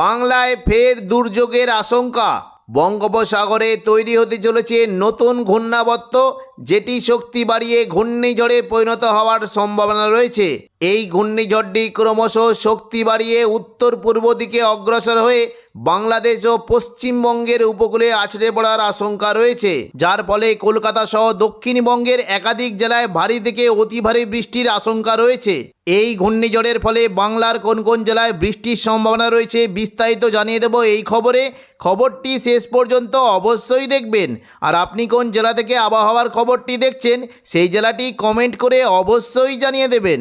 বাংলায় ফের দুর্যোগের আশঙ্কা। বঙ্গোপসাগরে তৈরি হতে চলেছে নতুন ঘূর্ণাবর্ত, যেটি শক্তি বাড়িয়ে ঘূর্ণিঝড়ে পরিণত হওয়ার সম্ভাবনা রয়েছে। এই ঘূর্ণিঝড়টি ক্রমশ শক্তি বাড়িয়ে উত্তর পূর্ব দিকে অগ্রসর হয়ে বাংলাদেশ ও পশ্চিমবঙ্গের উপকূলে আছড়ে পড়ার আশঙ্কা রয়েছে। যার ফলে কলকাতা সহ দক্ষিণবঙ্গের একাধিক জেলায় ভারী থেকে অতি ভারী বৃষ্টির আশঙ্কা রয়েছে। এই ঘূর্ণিঝড়ের ফলে বাংলার কোন কোন জেলায় বৃষ্টির সম্ভাবনা রয়েছে বিস্তারিত জানিয়ে দেব এই খবরে। খবরটি শেষ পর্যন্ত অবশ্যই দেখবেন। আর আপনি কোন জেলা থেকে আবহাওয়ার খবরটি দেখছেন, সেই জেলাটি কমেন্ট করে অবশ্যই জানিয়ে দেবেন।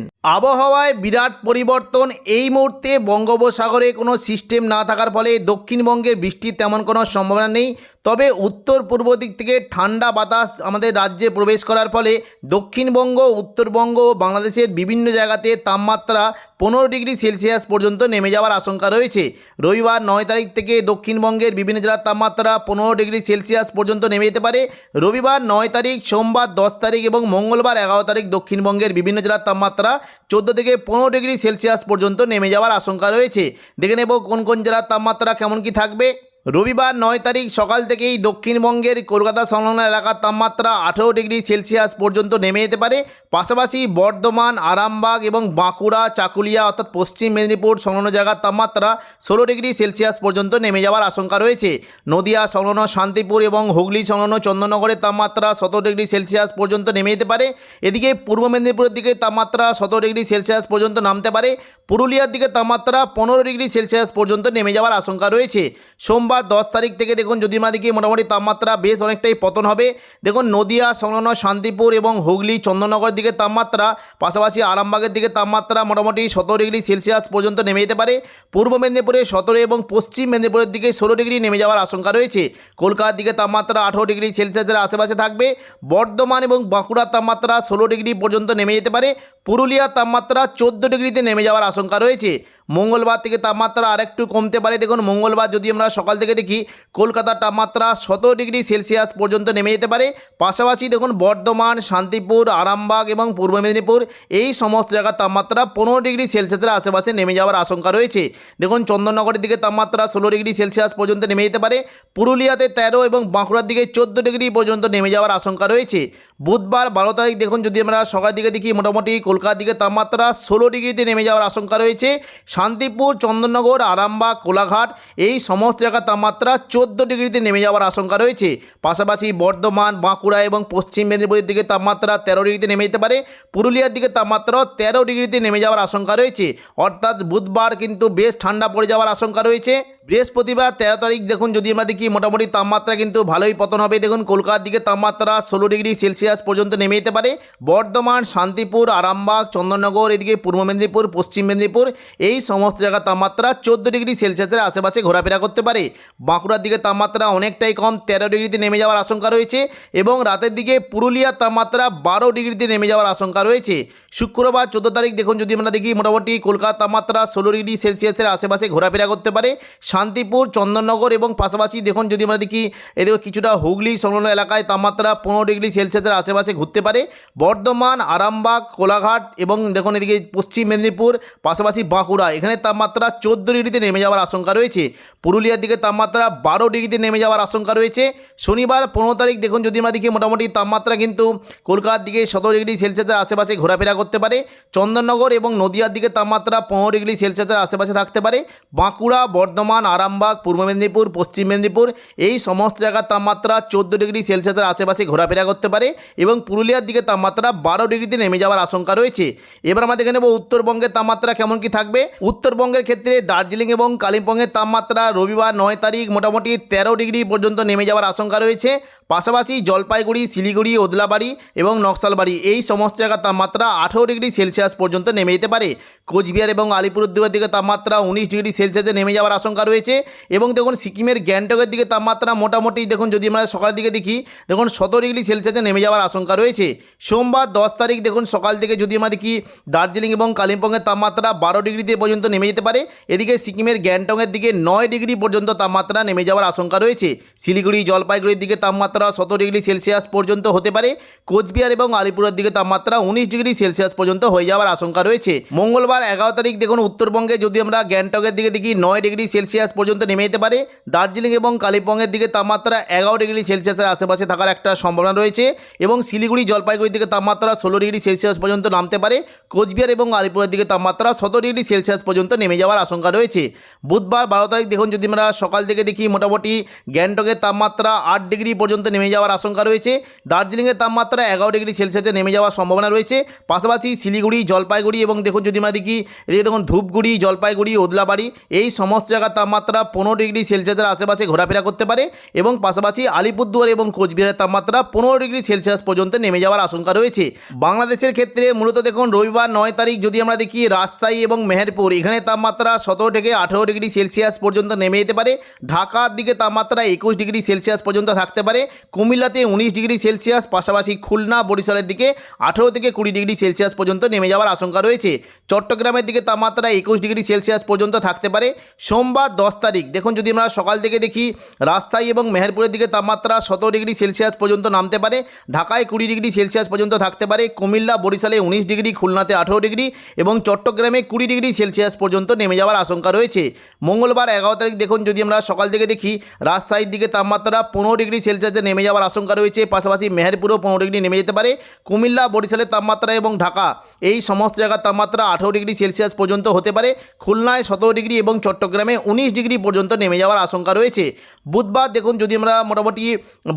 আবহাওয়ায় বিরাট পরিবর্তন এই মুহূর্তে বঙ্গোপসাগরে কোনো সিস্টেম না থাকার ফলে দক্ষিণবঙ্গের বৃষ্টির তেমন কোনো সম্ভাবনা নেই। তবে উত্তর পূর্ব দিক থেকে ঠান্ডা বাতাস আমাদের রাজ্যে প্রবেশ করার ফলে দক্ষিণবঙ্গ, উত্তরবঙ্গ ও বাংলাদেশের বিভিন্ন জায়গাতে তাপমাত্রা পনেরো ডিগ্রি সেলসিয়াস পর্যন্ত নেমে যাওয়ার আশঙ্কা রয়েছে। রবিবার নয় তারিখ থেকে দক্ষিণবঙ্গের বিভিন্ন জেলার তাপমাত্রা পনেরো ডিগ্রি সেলসিয়াস পর্যন্ত নেমে যেতে পারে। রবিবার নয় তারিখ, সোমবার দশ তারিখ এবং মঙ্গলবার এগারো তারিখ দক্ষিণবঙ্গের বিভিন্ন জেলার তাপমাত্রা চোদ্দ থেকে পনেরো ডিগ্রি সেলসিয়াস পর্যন্ত নেমে যাওয়ার আশঙ্কা রয়েছে। দেখে নেব কোন কোন জেলার তাপমাত্রা কেমন কি থাকবে। রবিবার নয় তারিখ সকাল থেকেই দক্ষিণবঙ্গের কলকাতা সংলগ্ন এলাকার তাপমাত্রা আঠেরো ডিগ্রি সেলসিয়াস পর্যন্ত নেমে যেতে পারে। পাশাপাশি বর্ধমান, আরামবাগ এবং বাঁকুড়া, চাকুলিয়া অর্থাৎ পশ্চিম মেদিনীপুর সংলগ্ন জায়গার তাপমাত্রা ষোলো ডিগ্রি সেলসিয়াস পর্যন্ত নেমে যাওয়ার আশঙ্কা রয়েছে। নদিয়া সংলগ্ন শান্তিপুর এবং হুগলি সংলগ্ন চন্দননগরের তাপমাত্রা সতেরো ডিগ্রি সেলসিয়াস পর্যন্ত নেমে যেতে পারে। এদিকে পূর্ব মেদিনীপুরের দিকে তাপমাত্রা সতেরো ডিগ্রি সেলসিয়াস পর্যন্ত নামতে পারে। পুরুলিয়ার দিকে তাপমাত্রা পনেরো ডিগ্রি সেলসিয়াস পর্যন্ত নেমে যাওয়ার আশঙ্কা রয়েছে। সোমবার দশ তারিখ থেকে দেখুন যদি আমরা দেখি মোটামুটি তাপমাত্রা বেশ অনেকটাই পতন হবে। দেখুন নদিয়া, সংলগ্ন শান্তিপুর এবং হুগলি, চন্দননগরের দিকে তাপমাত্রা, পাশাপাশি আরামবাগের দিকে তাপমাত্রা মোটামুটি সতেরো ডিগ্রি সেলসিয়াস পর্যন্ত নেমে যেতে পারে। পূর্ব মেদিনীপুরে সতেরো এবং পশ্চিম মেদিনীপুরের দিকে ষোলো ডিগ্রি নেমে যাওয়ার আশঙ্কা রয়েছে। কলকাতার দিকে তাপমাত্রা আঠেরো ডিগ্রি সেলসিয়াসের আশেপাশে থাকবে। বর্ধমান এবং বাঁকুড়ার তাপমাত্রা ষোলো ডিগ্রি পর্যন্ত নেমে যেতে পারে। পুরুলিয়ার তাপমাত্রা চোদ্দ ডিগ্রিতে নেমে যাওয়ার আশঙ্কা রয়েছে। মঙ্গলবার থেকে তাপমাত্রা আরেকটু কমতে পারে। দেখুন, মঙ্গলবার যদি আমরা সকাল থেকে দেখি, কলকাতার তাপমাত্রা সতেরো ডিগ্রি সেলসিয়াস পর্যন্ত নেমে যেতে পারে। পাশাপাশি দেখুন, বর্ধমান, শান্তিপুর, আরামবাগ এবং পূর্ব মেদিনীপুর, এই সমস্ত জায়গার তাপমাত্রা পনেরো ডিগ্রি সেলসিয়াসের আশেপাশে নেমে যাওয়ার আশঙ্কা রয়েছে। দেখুন, চন্দননগরের দিকে তাপমাত্রা ষোলো ডিগ্রি সেলসিয়াস পর্যন্ত নেমে যেতে পারে। পুরুলিয়াতে তেরো এবং বাঁকুড়ার দিকে চোদ্দ ডিগ্রি পর্যন্ত নেমে যাওয়ার আশঙ্কা রয়েছে। বুধবার বারো তারিখ দেখুন, যদি আমরা সকাল দিকে দেখি, মোটামুটি কলকাতার দিকে তাপমাত্রা ষোলো ডিগ্রিতে নেমে যাওয়ার আশঙ্কা রয়েছে। শান্তিপুর, চন্দননগর, আরামবাগ, কোলাঘাট, এই সমস্ত জায়গার তাপমাত্রা চোদ্দ ডিগ্রিতে নেমে যাওয়ার আশঙ্কা রয়েছে। পাশাপাশি বর্ধমান, বাঁকুড়া এবং পশ্চিম মেদিনীপুরের দিকে তাপমাত্রা তেরো ডিগ্রিতে নেমে যেতে পারে। পুরুলিয়ার দিকে তাপমাত্রাও তেরো ডিগ্রিতে নেমে যাওয়ার আশঙ্কা রয়েছে। অর্থাৎ বুধবার কিন্তু বেশ ঠান্ডা পড়ে যাওয়ার আশঙ্কা রয়েছে। বৃহস্পতিবার তেরো তারিখ দেখুন, যদি আমরা দেখি, মোটামুটি তাপমাত্রা কিন্তু ভালোই পতন হবে। দেখুন, কলকাতার দিকে তাপমাত্রা ষোলো ডিগ্রি সেলসিয়াস পর্যন্ত নেমে যেতে পারে। বর্ধমান, শান্তিপুর, আরামবাগ, চন্দননগর, এদিকে পূর্ব মেদিনীপুর, পশ্চিম মেদিনীপুর, এই সমস্ত জায়গার তাপমাত্রা চোদ্দ ডিগ্রি সেলসিয়াসের আশেপাশে ঘোরাফেরা করতে পারে। বাঁকুড়ার দিকে তাপমাত্রা অনেকটাই কম, তেরো ডিগ্রিতে নেমে যাওয়ার আশঙ্কা রয়েছে এবং রাতের দিকে পুরুলিয়ার তাপমাত্রা বারো ডিগ্রিতে নেমে যাওয়ার আশঙ্কা রয়েছে। শুক্রবার চোদ্দ তারিখ দেখুন, যদি আমরা দেখি, মোটামুটি কলকাতার তাপমাত্রা ষোলো ডিগ্রি সেলসিয়াসের আশেপাশে ঘোরাফেরা করতে পারে। শান্তিপুর, চন্দননগর এবং পাশাপাশি দেখুন, যদি আমরা দেখি, এদিকে কিছুটা হুগলি, সংলগ্ন এলাকায় তাপমাত্রা পনেরো ডিগ্রি সেলসিয়াসের আশেপাশে ঘুরতে পারে। বর্ধমান, আরামবাগ, কোলাঘাট এবং দেখুন এদিকে পশ্চিম মেদিনীপুর, পাশাপাশি বাঁকুড়া। এখানে তাপমাত্রা চোদ্দ ডিগ্রিতে নেমে যাওয়ার আশঙ্কা রয়েছে। পুরুলিয়ার দিকে তাপমাত্রা বারো ডিগ্রিতে নেমে যাওয়ার আশঙ্কা রয়েছে। শনিবার পনেরো তারিখ দেখুন যদি আমরা দেখি মোটামুটি তাপমাত্রা কিন্তু কলকাতার দিকে সতেরো ডিগ্রি সেলসিয়াসের আশেপাশে ঘোরাফেরা করতে পারে। চন্দননগর এবং নদিয়ার দিকে তাপমাত্রা পনেরো ডিগ্রি সেলসিয়াসের আশেপাশে থাকতে পারে। বাঁকুড়া, বর্ধমান, আরামবাগ, পূর্ব মেদিনীপুর, পশ্চিম মেদিনীপুর এই সমস্ত জায়গার তাপমাত্রা চোদ্দ ডিগ্রি সেলসিয়াসের আশেপাশে ঘোরাফেরা করতে পারে। এবং পুরুলিয়ার দিকে তাপমাত্রা বারো ডিগ্রিতে নেমে যাওয়ার আশঙ্কা রয়েছে। এবার আমাদের এখানে নেব উত্তরবঙ্গের তাপমাত্রা কেমন কি থাকবে। উত্তরবঙ্গের ক্ষেত্রে দার্জিলিং এবং কালিম্পংয়ের তাপমাত্রা রবিবার নয় তারিখ মোটামুটি তেরো ডিগ্রি পর্যন্ত নেমে যাওয়ার আশঙ্কা রয়েছে। পাশাপাশি জলপাইগুড়ি, শিলিগুড়ি, ওদলাবাড়ি এবং নকশালবাড়ি। এই সমস্ত জায়গার তাপমাত্রা আঠেরো ডিগ্রি সেলসিয়াস পর্যন্ত নেমে যেতে পারে। কোচবিহার এবং আলিপুরদুয়ার দিকে তাপমাত্রা উনিশ ডিগ্রি সেলসিয়াসে নেমে যাওয়ার আশঙ্কা রয়েছে এবং দেখুন সিকিমের গ্যাংটকের দিকে তাপমাত্রা মোটামুটি দেখুন যদি আমরা সকালের দিকে দেখি, দেখুন সতেরো ডিগ্রি সেলসিয়াসে নেমে যাওয়ার আশঙ্কা রয়েছে। সোমবার দশ তারিখ দেখুন সকাল থেকে যদি আমরা দেখি, দার্জিলিং এবং কালিম্পংয়ের তাপমাত্রা বারো ডিগ্রিতে পর্যন্ত নেমে যেতে পারে। এদিকে সিকিমের গ্যাংটকের দিকে নয় ডিগ্রি পর্যন্ত তাপমাত্রা নেমে যাওয়ার আশঙ্কা রয়েছে। শিলিগুড়ি, জলপাইগুড়ির দিকে তাপমাত্রা তাপমাত্রা সতেরো ডিগ্রি সেলসিয়াস পর্যন্ত হতে পারে। কোচবিহার এবং আলিপুরের দিকে তাপমাত্রা উনিশ ডিগ্রি সেলসিয়াস পর্যন্ত হয়ে যাওয়ার আশঙ্কা রয়েছে। মঙ্গলবার এগারো তারিখ দেখুন, উত্তরবঙ্গে যদি আমরা গ্যাংটকের দিকে দেখি, নয় ডিগ্রি সেলসিয়াস পর্যন্ত নেমে যেতে পারে। দার্জিলিং এবং কালিম্পংয়ের দিকে তাপমাত্রা এগারো ডিগ্রি সেলসিয়াসের আশেপাশে থাকার একটা সম্ভাবনা রয়েছে এবং শিলিগুড়ি, জলপাইগুড়ির দিকে তাপমাত্রা ষোলো ডিগ্রি সেলসিয়াস পর্যন্ত নামতে পারে। কোচবিহার এবং আলিপুরের দিকে তাপমাত্রা সতেরো ডিগ্রি সেলসিয়াস পর্যন্ত নেমে যাওয়ার আশঙ্কা রয়েছে। বুধবার বারো তারিখ দেখুন, যদি আমরা সকাল থেকে দেখি, মোটামুটি গ্যাংটকের তাপমাত্রা আট ডিগ্রি পর্যন্ত নেমে যাওয়ার আশঙ্কা রয়েছে। দার্জিলিংয়ের তাপমাত্রা এগারো ডিগ্রি সেলসিয়াসে নেমে যাওয়ার সম্ভাবনা রয়েছে। পাশাপাশি শিলিগুড়ি, জলপাইগুড়ি এবং দেখুন যদি আমরা দেখি, এদিকে দেখুন ধূপগুড়ি, জলপাইগুড়ি, ওদলাবাড়ি, এই সমস্ত জায়গার তাপমাত্রা পনেরো ডিগ্রি সেলসিয়াসের আশেপাশে ঘোরাফেরা করতে পারে এবং পাশাপাশি আলিপুরদুয়ার এবং কোচবিহারের তাপমাত্রা পনেরো ডিগ্রি সেলসিয়াস পর্যন্ত নেমে যাওয়ার আশঙ্কা রয়েছে। বাংলাদেশের ক্ষেত্রে মূলত দেখুন রবিবার নয় তারিখ যদি আমরা দেখি, রাজশাহী এবং মেহেরপুর, এখানে তাপমাত্রা সতেরো থেকে আঠেরো ডিগ্রি সেলসিয়াস পর্যন্ত নেমে যেতে পারে। ঢাকার দিকে তাপমাত্রা একুশ ডিগ্রি সেলসিয়াস পর্যন্ত থাকতে পারে। কুমিল্লাতে উনিশ ডিগ্রি সেলসিয়াস, পাশাপাশি খুলনা, বরিশালের দিকে আঠেরো থেকে কুড়ি ডিগ্রি সেলসিয়াস পর্যন্ত নেমে যাওয়ার আশঙ্কা রয়েছে। চট্টগ্রামের দিকে তাপমাত্রা একুশ ডিগ্রি সেলসিয়াস পর্যন্ত থাকতে পারে। সোমবার দশ তারিখ, দেখুন যদি আমরা সকাল থেকে দেখি রাস্তায় এবং মেহেরপুরের দিকে তাপমাত্রা সতেরো ডিগ্রি সেলসিয়াস পর্যন্ত নামতে পারে, ঢাকায় কুড়ি ডিগ্রি সেলসিয়াস পর্যন্ত থাকতে পারে, কুমিল্লা, বরিশালে উনিশ ডিগ্রি, খুলনাতে আঠেরো ডিগ্রি এবং চট্টগ্রামে কুড়ি ডিগ্রি সেলসিয়াস পর্যন্ত নেমে যাওয়ার আশঙ্কা রয়েছে। মঙ্গলবার এগারো তারিখ, দেখুন যদি আমরা সকাল থেকে দেখি, রাজশাহীর দিকে তাপমাত্রা পনেরো ডিগ্রি সেলসিয়াসে নেমে যাওয়ার আশঙ্কা রয়েছে। পাশাপাশি মেহেরপুরও পনেরো ডিগ্রি নেমে যেতে পারে। কুমিল্লা বরিশালের তাপমাত্রা এবং ঢাকা, এই সমস্ত জায়গার তাপমাত্রা আঠেরো ডিগ্রি সেলসিয়াস পর্যন্ত হতে পারে। খুলনায় সতেরো ডিগ্রি এবং চট্টগ্রামে উনিশ ডিগ্রি পর্যন্ত নেমে যাওয়ার আশঙ্কা রয়েছে। বুধবার দেখুন, যদি আমরা মোটামুটি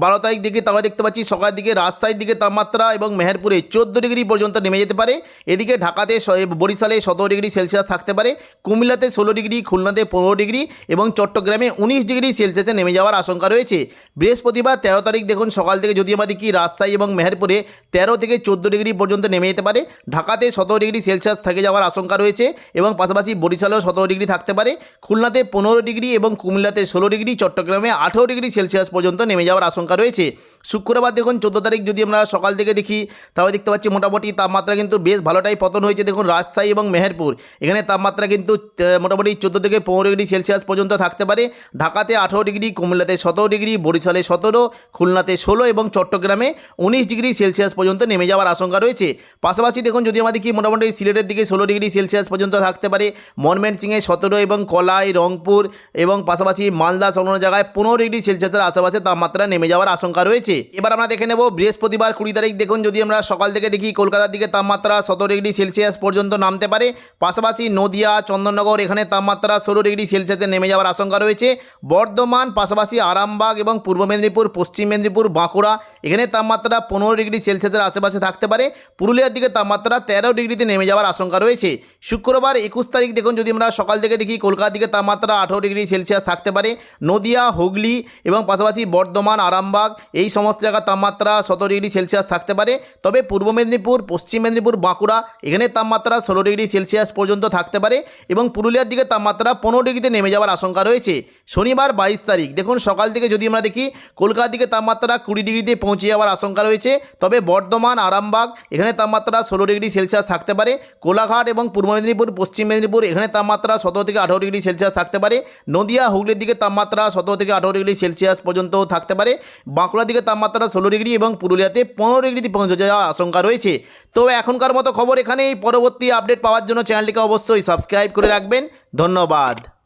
বারো তারিখ দেখি তাহলে দেখতে পাচ্ছি, সকালের দিকে রাজশাহীর দিকে তাপমাত্রা এবং মেহেরপুরে চোদ্দ ডিগ্রি পর্যন্ত নেমে যেতে পারে। এদিকে ঢাকাতে বরিশালে সতেরো ডিগ্রি সেলসিয়াস থাকতে পারে। কুমিল্লাতে ষোলো ডিগ্রি, খুলনাতে পনেরো ডিগ্রি এবং চট্টগ্রামে উনিশ ডিগ্রি সেলসিয়াসে নেমে যাওয়ার আশঙ্কা রয়েছে। বৃহস্পতিবার তেরো তারিখ দেখুন, সকাল থেকে যদি আমরা দেখি রাজশাহী এবং মেহেরপুরে তেরো থেকে চোদ্দ ডিগ্রি পর্যন্ত নেমে যেতে পারে, ঢাকাতে সতেরো ডিগ্রি সেলসিয়াস থেকে যাওয়ার আশঙ্কা রয়েছে এবং পাশাপাশি বরিশালেও সতেরো ডিগ্রি থাকতে পারে, খুলনাতে পনেরো ডিগ্রি এবং কুমিল্লাতে ষোলো ডিগ্রি, চট্টগ্রামে আঠেরো ডিগ্রি সেলসিয়াস পর্যন্ত নেমে যাওয়ার আশঙ্কা রয়েছে। শুক্রবার দেখুন, চোদ্দ তারিখ যদি আমরা সকাল থেকে দেখি, তাহলে দেখতে পাচ্ছি মোটামুটি তাপমাত্রা কিন্তু বেশ ভালোটাই পতন হয়েছে, দেখুন রাজশাহী এবং মেহেরপুর। এখানে তাপমাত্রা কিন্তু মোটামুটি চোদ্দ থেকে পনেরো ডিগ্রি সেলসিয়াস পর্যন্ত থাকতে পারে, ঢাকাতে আঠেরো ডিগ্রি, কুমিল্লাতে সতেরো ডিগ্রি, বরিশালে সতেরো খুলনাতে ষোলো এবং চট্টগ্রামে উনিশ ডিগ্রি সেলসিয়াস পর্যন্ত নেমে যাওয়ার আশঙ্কা রয়েছে। পাশাপাশি দেখুন, যদি আমাদের কি মোটামুটি সিলেটের দিকে ষোলো ডিগ্রি সেলসিয়াস পর্যন্ত থাকতে পারে মনমেনসিংয়ে সতেরো এবং কলাই, রংপুর এবং পাশাপাশি মালদা সংলগ্ন জায়গায় পনেরো ডিগ্রি সেলসিয়াসের আশেপাশে তাপমাত্রা নেমে যাওয়ার আশঙ্কা রয়েছে। এবার আমরা দেখে নেব বৃহস্পতিবার কুড়ি তারিখ, দেখুন, যদি আমরা সকাল থেকে দেখি কলকাতার দিকে তাপমাত্রা সতেরো ডিগ্রি সেলসিয়াস পর্যন্ত নামতে পারে, পাশাপাশি নদিয়া, চন্দননগর, এখানে তাপমাত্রা ষোলো ডিগ্রি সেলসিয়াসে নেমে যাওয়ার আশঙ্কা রয়েছে। বর্ধমান, পাশাপাশি আরামবাগ এবং পূর্ব মেদিনীপুর, পশ্চিম মেদিনীপুর, বাঁকুড়া। এখানে তাপমাত্রা পনেরো ডিগ্রি সেলসিয়াসের আশেপাশে থাকতে পারে। পুরুলিয়ার দিকে তাপমাত্রা তেরো ডিগ্রিতে নেমে যাওয়ার আশঙ্কা রয়েছে। শুক্রবার একুশ তারিখ দেখুন, যদি আমরা সকাল থেকে দেখি, কলকাতার দিকে তাপমাত্রা আঠেরো ডিগ্রি সেলসিয়াস থাকতে পারে। নদিয়া, হুগলি এবং পাশাপাশি বর্ধমান, আরামবাগ, এই সমস্ত জায়গার তাপমাত্রা সতেরো ডিগ্রি সেলসিয়াস থাকতে পারে। তবে পূর্ব মেদিনীপুর, পশ্চিম মেদিনীপুর, বাঁকুড়া, এখানে তাপমাত্রা ষোলো ডিগ্রি সেলসিয়াস পর্যন্ত থাকতে পারে এবং পুরুলিয়ার দিকে তাপমাত্রা পনেরো ডিগ্রিতে নেমে যাওয়ার আশঙ্কা রয়েছে। শনিবার বাইশ তারিখ, দেখুন, সকাল থেকে যদি আমরা দেখি, কলকাতার তাপমাত্রা কুড়ি ডিগ্রিতে পৌঁছে যাওয়ার আশঙ্কা রয়েছে। তবে বর্ধমান, আরামবাগ, এখানে তাপমাত্রা ষোলো ডিগ্রি সেলসিয়াস থাকতে পারে। কোলাঘাট এবং পূর্ব মেদিনীপুর, পশ্চিম মেদিনীপুর, এখানে তাপমাত্রা সতেরো থেকে আঠারো ডিগ্রি সেলসিয়াস থাকতে পারে। নদিয়া, হুগলির দিকে তাপমাত্রা সতেরো থেকে আঠারো ডিগ্রি সেলসিয়াস পর্যন্ত থাকতে পারে। বাঁকুড়ার দিকে তাপমাত্রা ষোলো ডিগ্রি এবং পুরুলিয়াতে পনেরো ডিগ্রিতে পৌঁছে যাওয়ার আশঙ্কা রয়েছে। তো এখনকার মতো খবর এখানেই। পরবর্তী আপডেট পাওয়ার জন্য চ্যানেলটিকে অবশ্যই সাবস্ক্রাইব করে রাখবেন। ধন্যবাদ।